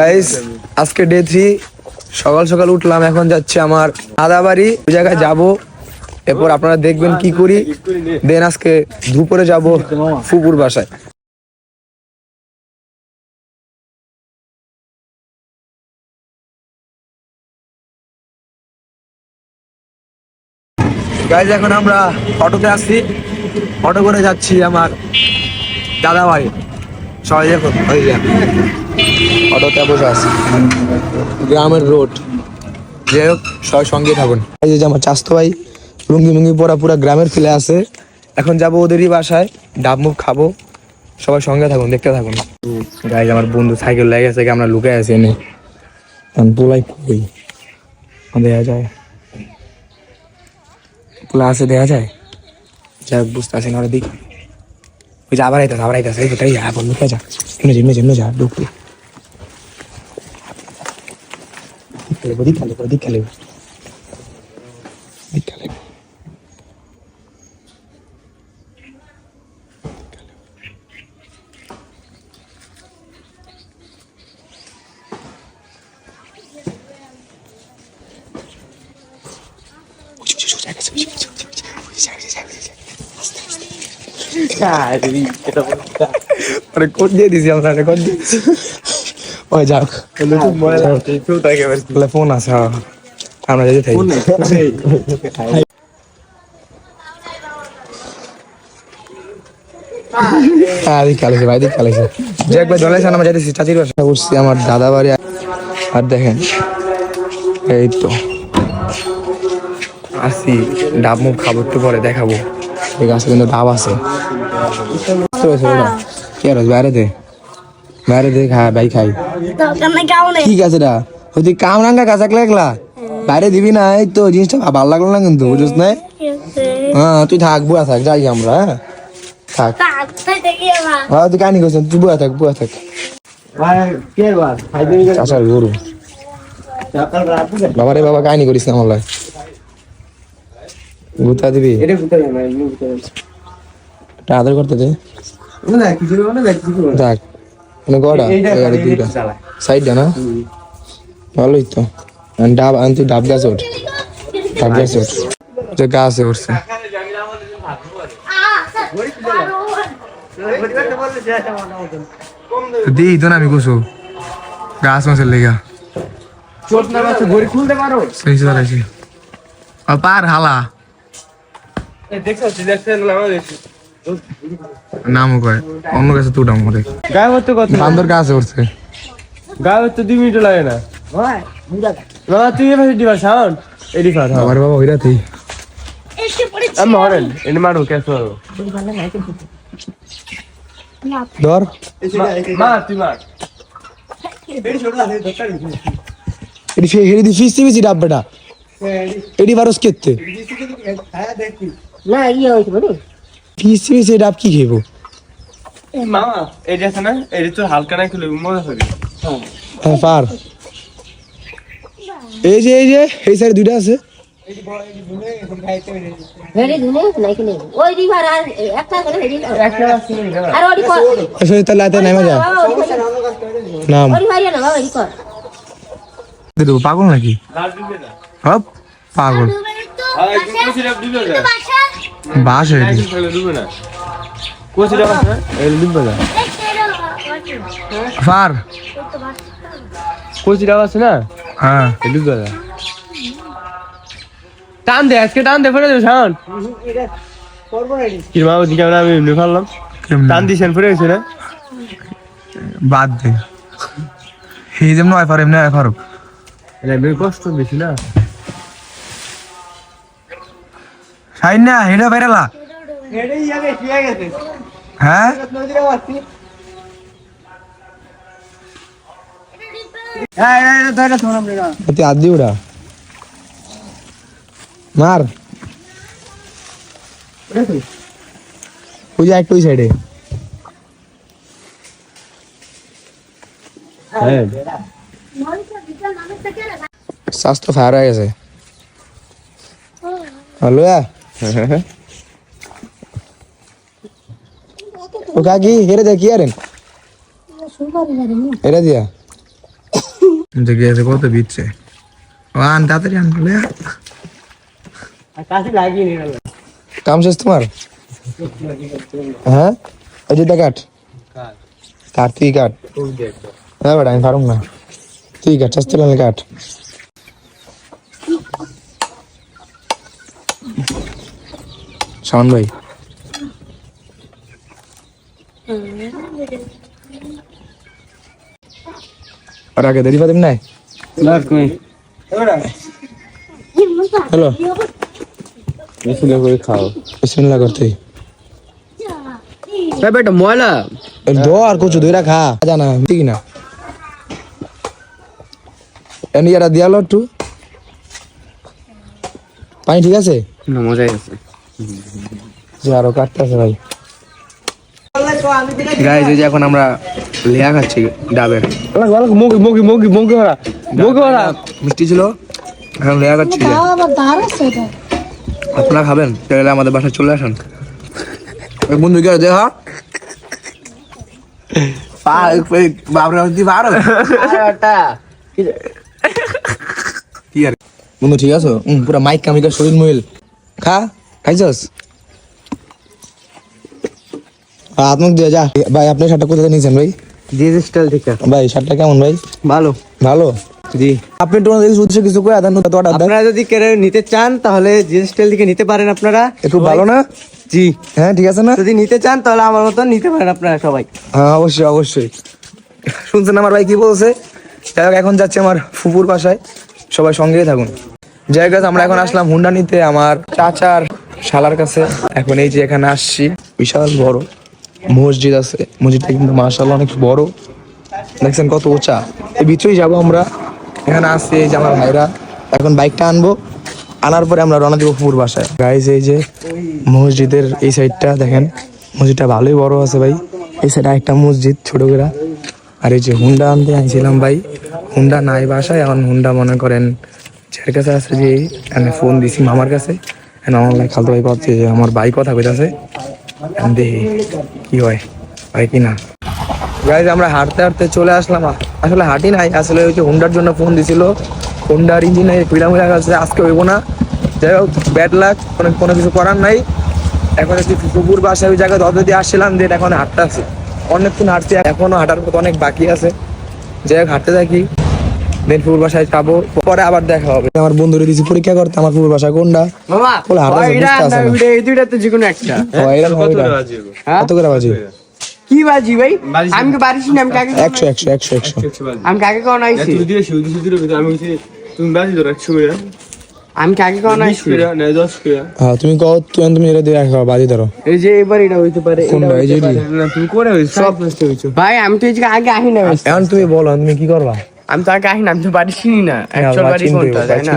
Guys আজকে day three সকাল সকাল উঠলাম, এখন যাচ্ছে আমার দাদা বাড়ি। ওই জায়গায় যাব। এরপর আপনারা দেখবেন কি করি। দেন আজকে দুপুরে যাব ফুপুর বাসায়। গাইজ এখন আমরা অটোতে আসছি। অটো করে যাচ্ছি আমার দাদা বাড়ি। সবাই দেখুন ওই যে অটোতে বসে আছি। গ্রামের রোড যাই হোক সবাই সঙ্গে থাকুন। এই যে আমার চাস্তো ভাই লুঙ্গি লুঙ্গি পরা পুরা গ্রামের ফিলে আছে। এখন যাব ওদেরই বাসায় ডাব মুখ খাব। সবাই সঙ্গে থাকুন দেখতে থাকুন। গাইজ আমার বন্ধু সাইকেল লেগে গেছে আমরা লুকে আছি এনে। পোলাই কই? দেখা যায়। পোলা আছে দেখা যায়? যা বুঝতে আসি না দিক ওই যে আবার আইতাছে আবার আইতাছে। এই তো তাই, আবার লুকে যা এমনি যেমনি যেমনি যা ঢুক ঢুক খেলে বদি খেলে বদি খেলে খেলে আরে কোড দিয়ে দিছি আমরা কোড দিয়ে। ওই যাক। বলে ফোন আছে। আমরা যেতে থাকি। হ্যাঁ দিক খেলেছে ভাই দিক খেলেছে যে একবার জলে আমরা যেতেছি চাচির বাসা উঠছি আমার দাদা বাড়ি আর দেখেন এই তো। আসি ডাব মুখ খাব একটু পরে দেখাবো। এই গাছে কিন্তু ডাব আছে। বাইরে দে। বাইরে দে খা ভাই খাই। ঠিক আছে ওই তুই কামরাঙ্গা কাঁচাক লাগলা বাইরে দিবি না এই তো জিনিসটা ভালো লাগল না কিন্তু বুঝছ না? হ্যাঁ তুই থাক বুয়া থাক যাই আমরা হ্যাঁ? থাক। হ্যাঁ তুই কানি করছেন তুই বুয়া থাক বুয়া থাক। চাষার গরু। বাবা রে বাবা কাহিনী করিস না আমার। গুতা দিবি? এটা আদর করতে দে। দেখ মানে গড়া এগারো দুইটা। সাইডটা না? ভালোই তো। ডাব আন তুই ডাব গাছ ওঠ। ডাব গাছ ওঠ। যে গাছে উঠছে দিই তো না আমি কুসু গাছ মাছের লেগা। সেই চালাইছি আর পার হালা। নামও কয় অন্য কাছে তুটাম দেখ। গায়ে হচ্ছে কত? বান্দর গাছে উঠছে। গায়ে হচ্ছে দুই মিনিট লাগে না। বাবা তুই এবার দিবা সাউন্ড এডি ফার আমার বাবা ওইরাতেই আমি হরেন এনে মারো কেসো ধর। তুই মার। ফিসি ডাব্বাটা এটি বারস কেতে না ইয়ে হয়েছে বুঝলি ফিসি ফিসি ডাব কি খেবো মামা এডি আছে না এডি তো হালকা না খেলে মজা হবে। হ্যাঁ। পার। এই যে এই যে এই সাইড দুইটা আছে। পাগল নাকি? পাগল। হ্যাঁ বাস হয়ে? গেছে। আছে না পার কোচি ডাব আছে না? হ্যাঁ। এই না টান দে আজকে টান দে ফেলে ওদিকে আমরা আমি এমনি ফেললাম। কেমনে? টান দিছেন ফিরে গেছে না? বাদ দে। যেমন হয় এমনি হয় কষ্ট বেশি না? সাইন না হেডা বেরালা হ্যাঁ? আদি উড়া। মার। যে একটা সাইডে হ্যাঁ। স্বাস্থ্য ফায়ার হয়ে গেছে। হ্যালো ও কাকি হেরে দে কি আরেন হেরে দিয়া। যে কত বিচ্ছে। আন তাড়াতাড়ি আন বলে। কাম শেষ তোমার? হ্যাঁ? ওই যে কাট। কাট। তুই কাট। হ্যাঁ বেটা আমি পারুম না। তুই চাষ তোলা শাওন ভাই? আর আগে দেরি পাতিম নাই? হ্যালো। মেশিনে করে খাও। বিসমিল্লাহ করতে। এ বেটা ময়লা। দো আর কিছু দুইরা খা। জানা ঠিক না এনি এটা দিয়ালো একটু পানি ঠিক আছে? না মজাই আছে। যে আরও কাটতেছে ভাই। গাইজ এই যে এখন আমরা লেয়া খাচ্ছি ডাবের। মুগি মুগি মুগি মুগি ওরা মুগি ওরা মিষ্টি ছিল এখন লেয়া খাচ্ছি আপনারা খাবেন তাহলে আমাদের বাসায় চলে আসেন। বন্ধু কে দেখা বাবরে কি আর? বন্ধু ঠিক আছে? পুরা মাইক কামিকা শরীর মহিল খা। খাইছস? দিয়ে যা। ভাই আপনি শার্টটা কোথা থেকে নিয়েছেন ভাই? থেকে। ভাই শার্টটা কেমন ভাই? ভালো। ভালো? জি। আপনি একটু ওনাদের উদ্দেশ্যে কিছু করে আদান তো আপনারা যদি কেড়ে নিতে চান তাহলে থেকে নিতে পারেন আপনারা। একটু ভালো না? জি। হ্যাঁ ঠিক আছে না? যদি নিতে চান তাহলে আমার মতন নিতে পারেন আপনারা সবাই। হ্যাঁ অবশ্যই অবশ্যই। শুনছেন আমার ভাই কি বলছে? যাই হোক এখন যাচ্ছে আমার ফুপুর বাসায়। সবাই সঙ্গেই থাকুন। যাই আমরা এখন আসলাম হুন্ডা নিতে। আমার চাচার শালার কাছে। এখন এই যে এখানে আসছি, বিশাল বড় মসজিদ আছে। মসজিদটা কিন্তু মাশাআল্লাহ অনেক বড়। দেখছেন কত উঁচা। এই ভিতরেই যাব আমরা। এখানে আসছি এই যে আমার ভাইরা। এখন বাইকটা আনব। আনার পরে আমরা রওনা দিব ফুপুর বাসায়। গাইজ এই যে মসজিদের এই সাইডটা দেখেন। মসজিদটা ভালোই বড় আছে ভাই। এই সাইডে একটা মসজিদ ছোট করে। আর এই যে হুন্ডা আনতে আইছিলাম ভাই। হুন্ডা নাই বাসায়। এখন হুন্ডা মনে করেন যার কাছে আছে যে ফোন দিছি মামার কাছে। আমার লাই খালতো ভাই পাচ্ছে আমার ভাই কথা কইতাছে। দেখি কি হয় হয় কি না। গাইজ আমরা হাঁটতে হাঁটতে চলে আসলাম। আসলে হাঁটি নাই, আসলে ওই যে হুন্ডার জন্য ফোন দিছিল। হুন্ডার ইঞ্জিনে পিড়া মিলা গেছে আজকে হইব না। যাই হোক ব্যাড লাক কোনো কোনো কিছু করার নাই। এখন একটু কুকুর বাসায় ওই জায়গায় ধরে দিয়ে আসছিলাম যে এখন হাঁটতে আছে অনেকক্ষণ হাঁটছি, এখনও হাঁটার পথ অনেক বাকি আছে। যাই হোক, হাঁটতে থাকি। দেন বাসায় যাব পরে আবার দেখা হবে। আমার বন্ধুরে দিছি পরীক্ষা করতে আমার পুকুর বাসা কোনটা? বলে হাঁটা বুঝতে আসে এই দুইটা তো যে কোনো একটা হবে? হ্যাঁ? কত করে বাজি কি বাজি ভাই? আমি কি বাড়িছি না আমি কাকে একশো একশো একশো একশো। আমি কাকে কখন আইছি তুই দিয়ে শুধু শুধু আমি তুমি বাজি ধরো করে। আমি কাকে কখন বিশ আইছি করে না দশ করে। হ্যাঁ তুমি কও তুমি তুমি এটা দিয়ে রাখো বাজি ধরো। এই যে এবার এটা হইতে পারে কোনটা? এই যে হইতে পারে। না তুমি করে হয়েছে সব নষ্ট হয়েছে। ভাই আমি তো এই যে আগে আহি না এখন তুমি বলো তুমি কি করবা? আমি তো আগে আহি না আমি তো বাড়ি চিনি না। অ্যাকচুয়াল বাড়ি কোনটা তাই না?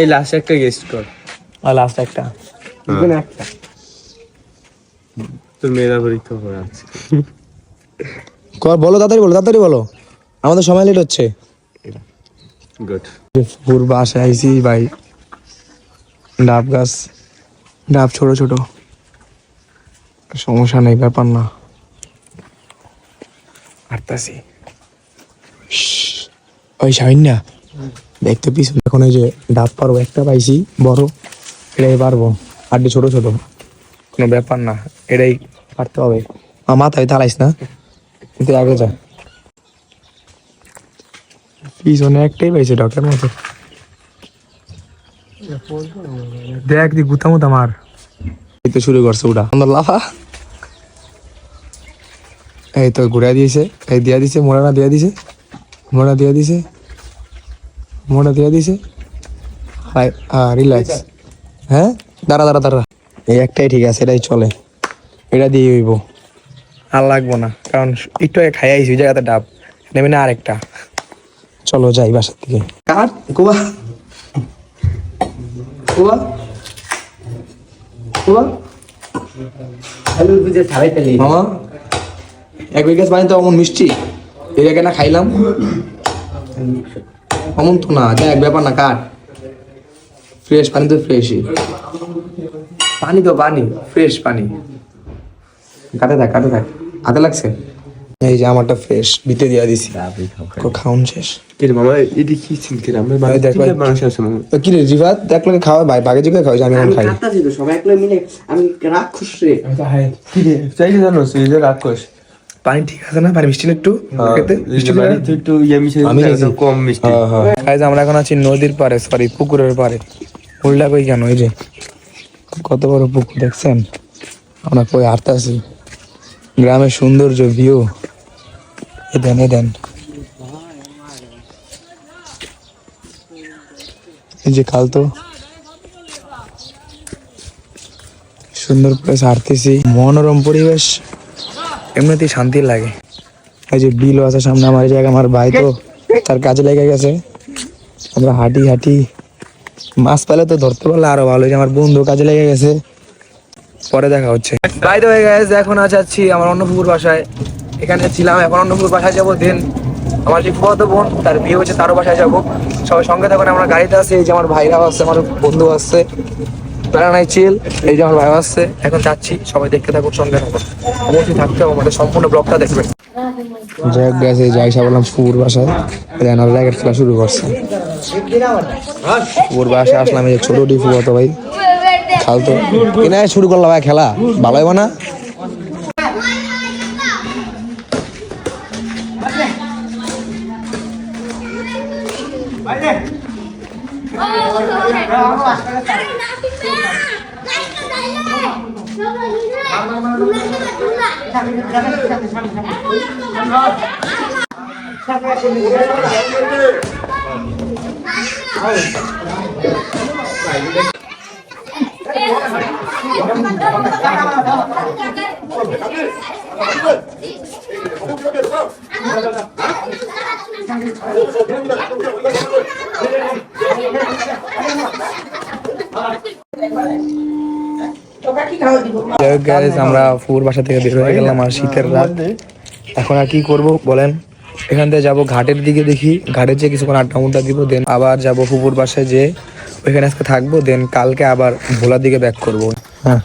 এই লাস্ট একটা গেস্ট কর। আর লাস্ট একটা। তোর মেয়েরা পরীক্ষা করে আছে। কর বলো তাড়াতাড়ি বলো তাড়াতাড়ি বলো। আমাদের সময় লেট হচ্ছে। গুড পূর্ব বাসায় আইসি ভাই। ডাব গাছ ডাব ছোট ছোট। সমস্যা নেই ব্যাপার না। হাঁটতাছি। ওই সাইন্যা দেখতে পিছু এখন ওই যে ডাব পারব, একটা পাইছি, বড়। এটাই পারব আড্ডি ছোট ছোট। কোনো ব্যাপার না, এটাই পারতে হবে। আমার মাথায় তালাইস না, কিন্তু আগে যা। পিছনে একটাই পাইছে ডকের মতো। দেখ দি গুতা মুতা এই তো শুরু করছে ওটা আমরা লাফা এই তো ঘুরা দিয়েছে, এই দিয়া দিছে মোড়ানা দিয়া দিছে, মোড়া দিয়া দিছে। মোড়া দিয়া দিছে হাই রিল্যাক্স হ্যাঁ? দাঁড়া দাঁড়া দাঁড়া। এই একটাই ঠিক আছে এটাই চলে। এটা দিয়ে হইব। আর লাগবো না কারণ একটু আগে খাই আইছি ওই জায়গাতে ডাব। নেবে না আরেকটা। চলো যাই বাসার থেকে কার? আলু বুঝে মামা এক বিঘাস পানি তো অমন মিষ্টি। এর আগে না খাইলাম। অমন তো না দেখ ব্যাপার না কাট। ফ্রেশ পানি তো ফ্রেশই পানি তো পানি ফ্রেশ পানি। কাটে থাক কাটে থাক। হাতে লাগছে? এই যে আমারটা ফ্রেশ ভিতরে দিয়া দিছি। খাওন শেষ। কিরে মামা এটি কি চিনতে আমরা দেখ ভাই। মানুষ আছে মামা। তো কি রে রিফাত এক লোকে খাওয়া ভাই বাগে জিগে খাওয়া আমি খাই। ছিল সবাই একলা মিলে আমি রে। কিরে চাইলে জানো সেই যে রাক্ষস। পানি ঠিক আছে না? পানি মিষ্টি না একটু? তুই একটু কম মিষ্টি। হ্যাঁ হ্যাঁ। গাইজ আমরা এখন আছি নদীর পারে সরি পুকুরের পারে উল্টা কই কেন? এই যে কত বড় পুকুর দেখছেন? আমরা কই হাঁটতে গ্রামের সৌন্দর্য ভিউ এ দেন এ দেন। এই যে কাল তো সুন্দর করে হাঁটতেছি। মনোরম পরিবেশ। এমনিতেই শান্তি লাগে। এই যে বিলও আছে সামনে আমার, এই জায়গায় আমার ভাই তো, তার কাজে লেগে গেছে। আমরা হাঁটি হাঁটি, মাছ পেলে তো ধরতে পারলে আরও ভালো আমার বন্ধু কাজে লেগে গেছে। পরে দেখা হচ্ছে। বাই দ্য হয়ে গেছে এখন আজ যাচ্ছি আমার অন্নপুকুর বাসায়। এখানে ছিলাম, এখন অন্নপুকুর বাসায় যাব দেন আমার যে ফুয়াতো বোন, তার বিয়ে হচ্ছে তারও বাসায় যাব। সবাই সঙ্গে থাকুন, আমরা গাড়িতে আছি, এই যে আমার ভাইরাও আসছে আমার বন্ধু আসছে প্যারা নাই চিল এই যে আমার ভাই আসছে এখন যাচ্ছি সবাই দেখতে থাকুন সঙ্গে থাকুন অবশ্যই থাকতে হবে আমাদের সম্পূর্ণ ব্লগটা দেখবেন যাই হোক গেছে যাই সব বললাম ফুর বাসায় দেন র্যাকেট খেলা শুরু করছে ফুর বাসায় আসলাম এই ছোট ডিফু কত ভাই খালতো কিনা শুরু করলাম ভাই খেলা ভালো হবে না যাই হোক guys, আমরা ফুর বাসা থেকে বের হয়ে গেলাম আর শীতের রাত। এখন আর কি করব বলেন? এখান থেকে যাব ঘাটের দিকে দেখি। ঘাটের যে কিছুক্ষণ আড্ডা মুড্ডা দিব দেন আবার যাব ফুপুর বাসায় যে ওইখানে আজকে থাকব দেন কালকে আবার ভোলার দিকে ব্যাক করব। হ্যাঁ।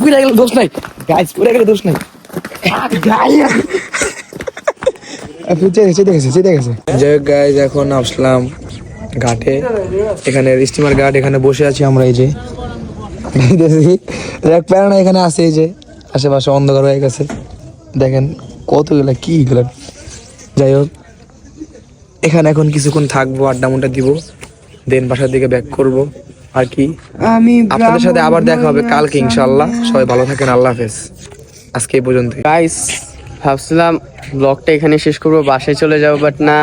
পুরা গেলে দোষ নাই। গাইজ পুরা গেলে দোষ নাই। যাই হোক গাইজ এখন আসলাম ঘাটে। এখানে স্টিমার ঘাট এখানে বসে আছি আমরা এই যে। দেখ প্যারানা এখানে আছে এই যে। আশেপাশে অন্ধকার হয়ে গেছে। দেখেন কতগুলা কি গুলা যাই হোক এখানে এখন কিছুক্ষণ থাকব আড্ডা মুড্ডা দিব। দেন বাসার দিকে ব্যাক করব। আর কি? আমি আপনাদের সাথে আবার দেখা হবে কালকে ইনশাআল্লাহ। সবাই ভালো থাকেন আল্লাহ হাফেজ। আজকে এই পর্যন্ত গাইস ভাবছিলাম ব্লগটা এখানে শেষ করব, বাসায় চলে যাব বাট না,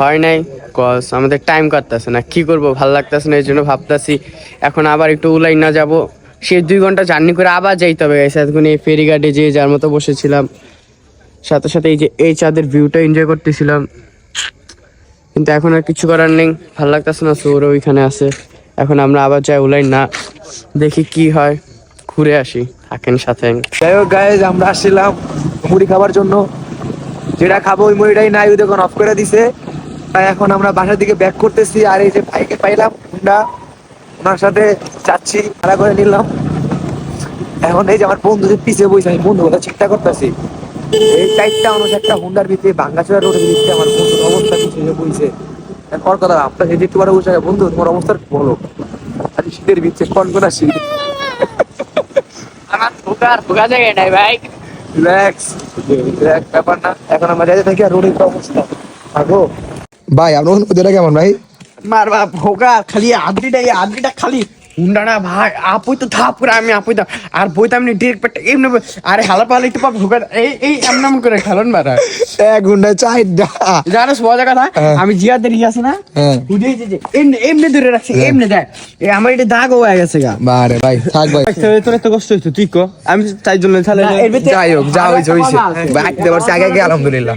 হয় নাই। কজ আমাদের টাইম কাটতেছে না। কি করব, ভালো লাগতেছে না, এই জন্য ভাবতেছি এখন আবার একটু উলাই না যাব। সে দুই ঘণ্টা জার্নি করে আবার যাইতে হবে গাইস এতক্ষণ এই ফেরিঘাটে যে যার মতো বসেছিলাম, সাথে সাথে এই যে এই চাঁদের ভিউটা এনজয় করতেছিলাম। কিন্তু এখন আর কিছু করার নেই, ভালো লাগতেছে না সৌর ওইখানে আছে। এখন আমরা আবার যাই উলাই না, দেখি কি হয়, ঘুরে আসি, থাকেন সাথে। যাই হোক গাইজ আমরা আসছিলাম মুড়ি খাবার জন্য। যেটা খাব ওই মুড়িটাই নাই দেখুন অফ করে দিছে। তাই এখন আমরা বাসার দিকে ব্যাক করতেছি, আর এই যে ভাইকে পাইলাম হুন্ডা ওনার সাথে যাচ্ছি, ভাড়া করে নিলাম। এখন এই যে আমার বন্ধুদের পিছিয়ে বইছে আমি বন্ধু কথা চিন্তা করতেছি। এই চারটা মানুষ একটা হুন্ডার ভিতরে ভাঙ্গাচোরা রোডের ভিতরে আমার বন্ধুর অবস্থা পিছিয়ে বইছে কর কথা আপনার যে একটু বড় বসে বন্ধু, তোমার অবস্থা বলো। আজ শীতের ভিতরে শীত আমার জায়গায় নাই ভাই। রিল্যাক্স রিল্যাক্স ব্যাপার না। এখন আমরা যাইতে থাকি আর রোডের অবস্থা। আগো। ভাই আপনার কেমন ভাই? মারবা ভোগা খালি আদ্রিটা আদ্রিটা খালি হুন্ডাটা ভাই আপুই তো থাপ করে আমি আপুই তো আর বই তো আমি ডিরেক্ট পেটে এমনি বই- আরে হালা পালা এই এই এমন করে খেলন মারা এক জানো মজা কথা হ্যাঁ। আমি জিয়াদের ইয়ে আছে না হ্যাঁ। যে এমনি এমনি ধরে রাখছি এমনি দেখ এই আমার এটা দাগ হয়ে গেছে গা। বারে ভাই থাক ভাই। তোর এত কষ্ট হইতো তুই কো। আমি তাই জন্য তাহলে যাই হোক যা আলাদা আছে। ভাই আগে আগে আলহামদুলিল্লাহ।